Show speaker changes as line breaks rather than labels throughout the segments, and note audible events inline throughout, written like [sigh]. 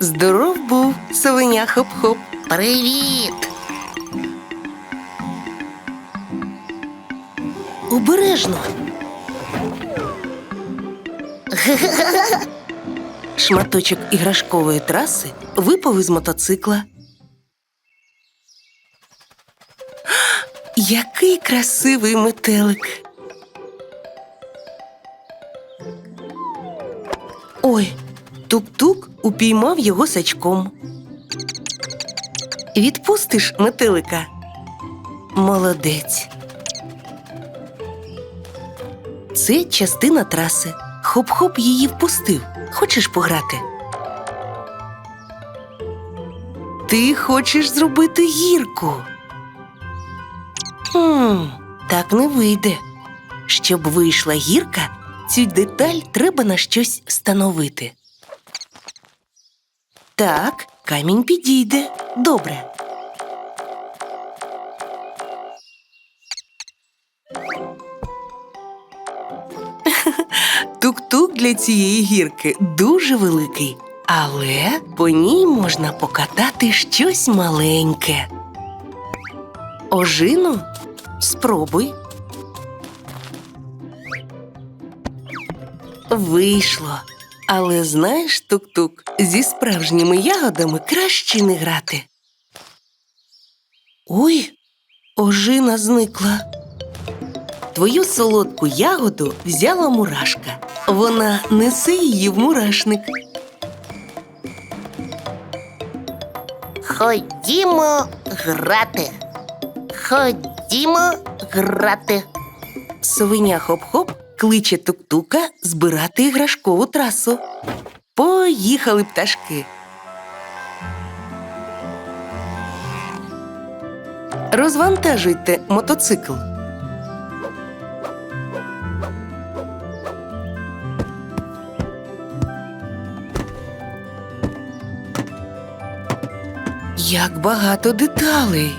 Здоров був совеня хоп-хоп.
Привіт!
Обережно. Шматочок іграшкової траси випав із мотоцикла. Який красивий метелик. Ой, тук-тук упіймав його сачком. Відпустиш метелика. Молодець. Це частина траси. Хоп-хоп її впустив. Хочеш пограти? Ти хочеш зробити гірку. Хм, так не вийде. Щоб вийшла гірка, цю деталь треба на щось встановити. Так, камінь підійде. Добре. [laughs] Тук-тук для цієї гірки дуже великий, але по ній можна покатати щось маленьке. Ожину? Спробуй. Вийшло. Але знаєш, тук-тук, зі справжніми ягодами краще не грати. Ой, ожина зникла. Твою солодку ягоду взяла мурашка. Вона несе її в мурашник.
Ходімо грати. Ходімо грати.
Свиня хоп-хоп кличе тук-тука збирати іграшкову трасу. Поїхали пташки. Розвантажуйте мотоцикл. Як багато деталей.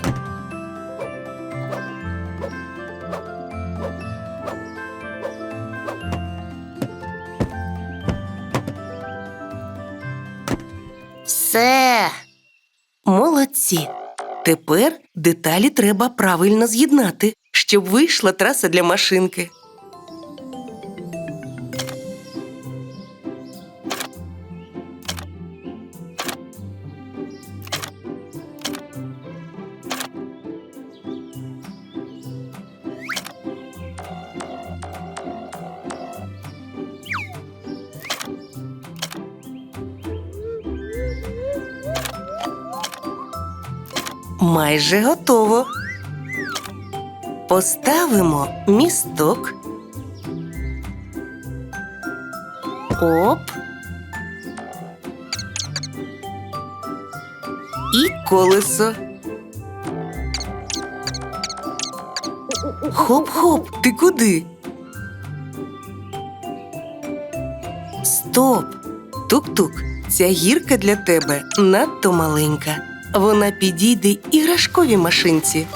Молодці. Тепер деталі треба правильно з'єднати, щоб вийшла траса для машинки. Майже готово. Поставимо місток. Оп. І колесо. Хоп-хоп, ти куди? Стоп! Тук-тук, ця гірка для тебе надто маленька. Вона підійде іграшковій машинці.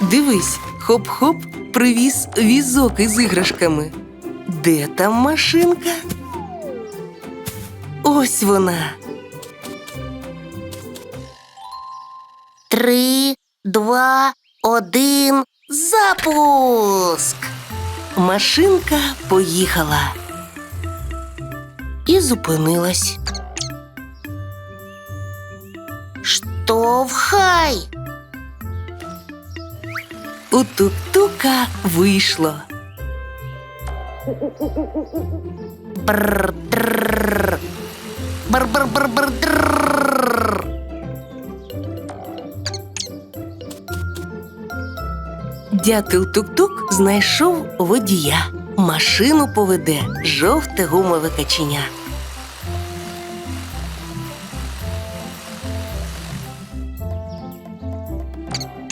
Дивись, хоп-хоп привіз візок із іграшками. Де там машинка? Ось вона.
Три, два, один. Запуск.
Машинка поїхала і зупинилась.
Штовхай.
У тук-тука вийшло. Дятел тук-тук знайшов водія. Машину поведе жовте гумове каченя.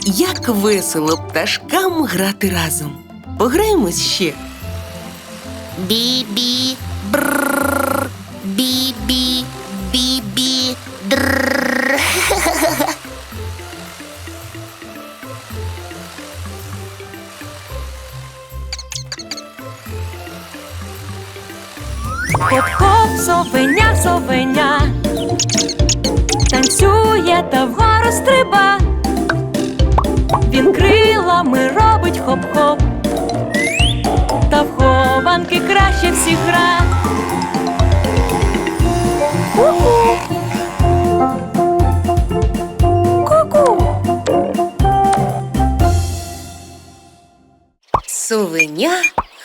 Як весело пташкам грати разом. Пограємось ще.
Бі-бі, бррр, бі-бі, бі-бі, дрррр.
Хоп-хоп, совеня, совеня, танцює та вгору стриба. Хоп-хоп, та в хованки краще всіх гра. Ку-ку. Ку-ку.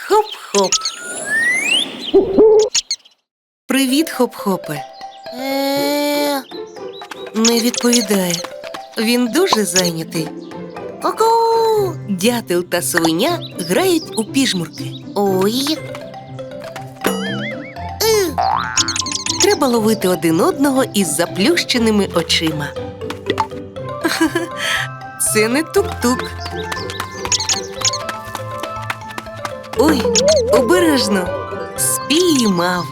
Хоп-хоп. Привіт, хоп-хопе. Не відповідає. Він дуже зайнятий.
Ку-ку.
Дятел та совеня грають у піжмурки.
Ой.
Треба ловити один одного із заплющеними очима. [laughs] Це не тук-тук. Ой, обережно. Спіймав.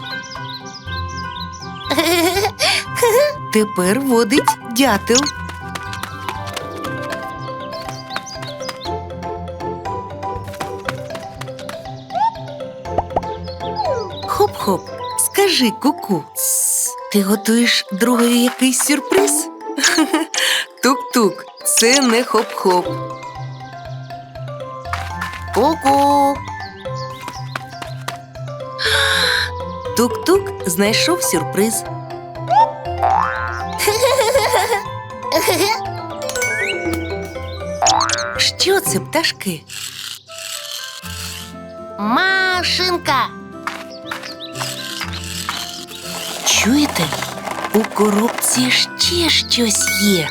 [laughs] Тепер водить дятел. Хоп-хоп, скажи ку-ку. Ти готуєш другові якийсь сюрприз? [laughs] Тук-тук, це не хоп-хоп.
Ку-ку.
Тук-тук знайшов сюрприз. Що це пташки?
Машинка.
Чуєте? У коробці ще щось є.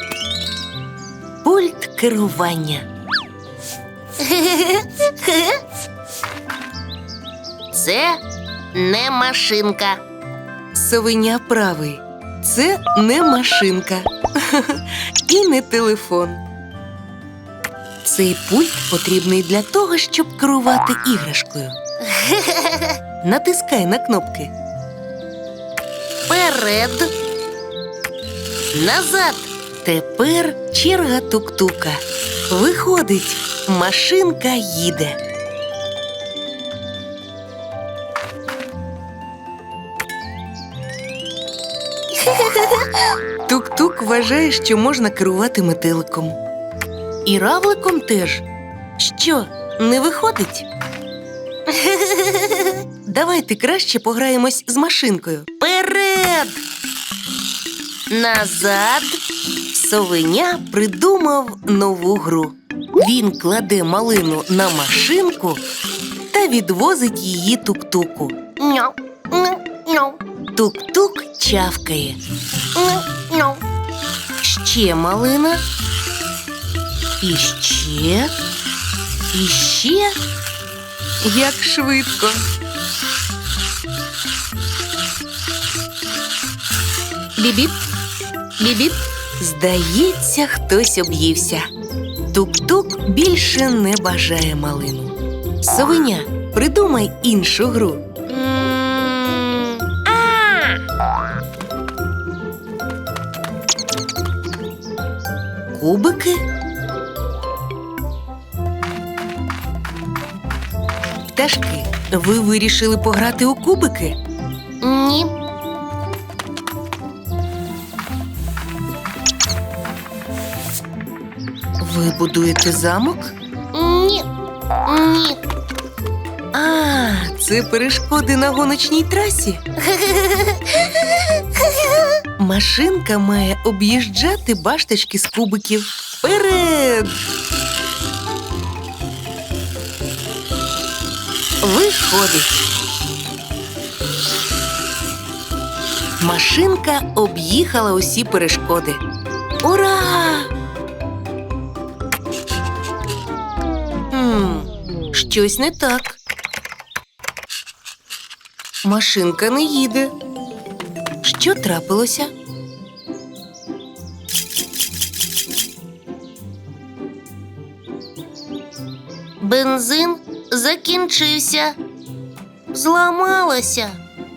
Пульт керування.
Це не машинка.
Совеня правий. Це не машинка [laughs] і не телефон. Цей пульт потрібний для того, щоб керувати іграшкою. [laughs] Натискай на кнопки.
Вперед. Назад.
Тепер черга тук-тука. Виходить, машинка їде. Тук-тук вважає, що можна керувати метеликом. І равликом теж. Що, не виходить? Давайте краще пограємось з машинкою.
Вперед. Назад.
Совеня придумав нову гру. Він кладе малину на машинку та відвозить її тук-туку. Тук-тук чавкає. Ще малина. І ще. І ще. Як швидко. Бібіп. Бібіп. Здається, хтось об'ївся. Тук-тук більше не бажає малину. Совеня, придумай іншу гру. Кубики. Пташки, ви вирішили пограти у кубики?
Ні.
Ви будуєте замок?
Ні. Ні.
А, це перешкоди на гоночній трасі. [laughs] Машинка має об'їжджати башточки з кубиків. Вперед! Виходить. Машинка об'їхала усі перешкоди. Ура! Хм, щось не так. Машинка не їде. Що трапилося?
Бензин закінчився. Зламалася.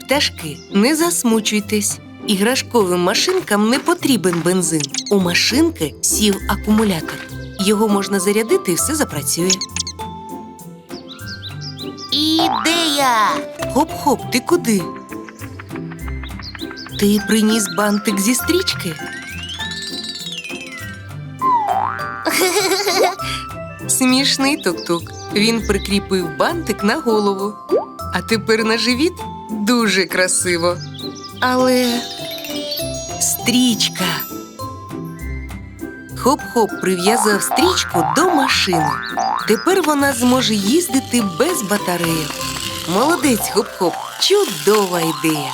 Пташки, не засмучуйтесь. Іграшковим машинкам не потрібен бензин. У машинки сів акумулятор. Його можна зарядити і все запрацює.
Ідея.
Хоп-хоп, ти куди? Ти приніс бантик зі стрічки? [laughs] Смішний тук-тук. Він прикріпив бантик на голову. А тепер на живіт дуже красиво. Але стрічка. Хоп-хоп прив'язав стрічку до машини. Тепер вона зможе їздити без батареїв. Молодець, хоп-хоп, чудова ідея.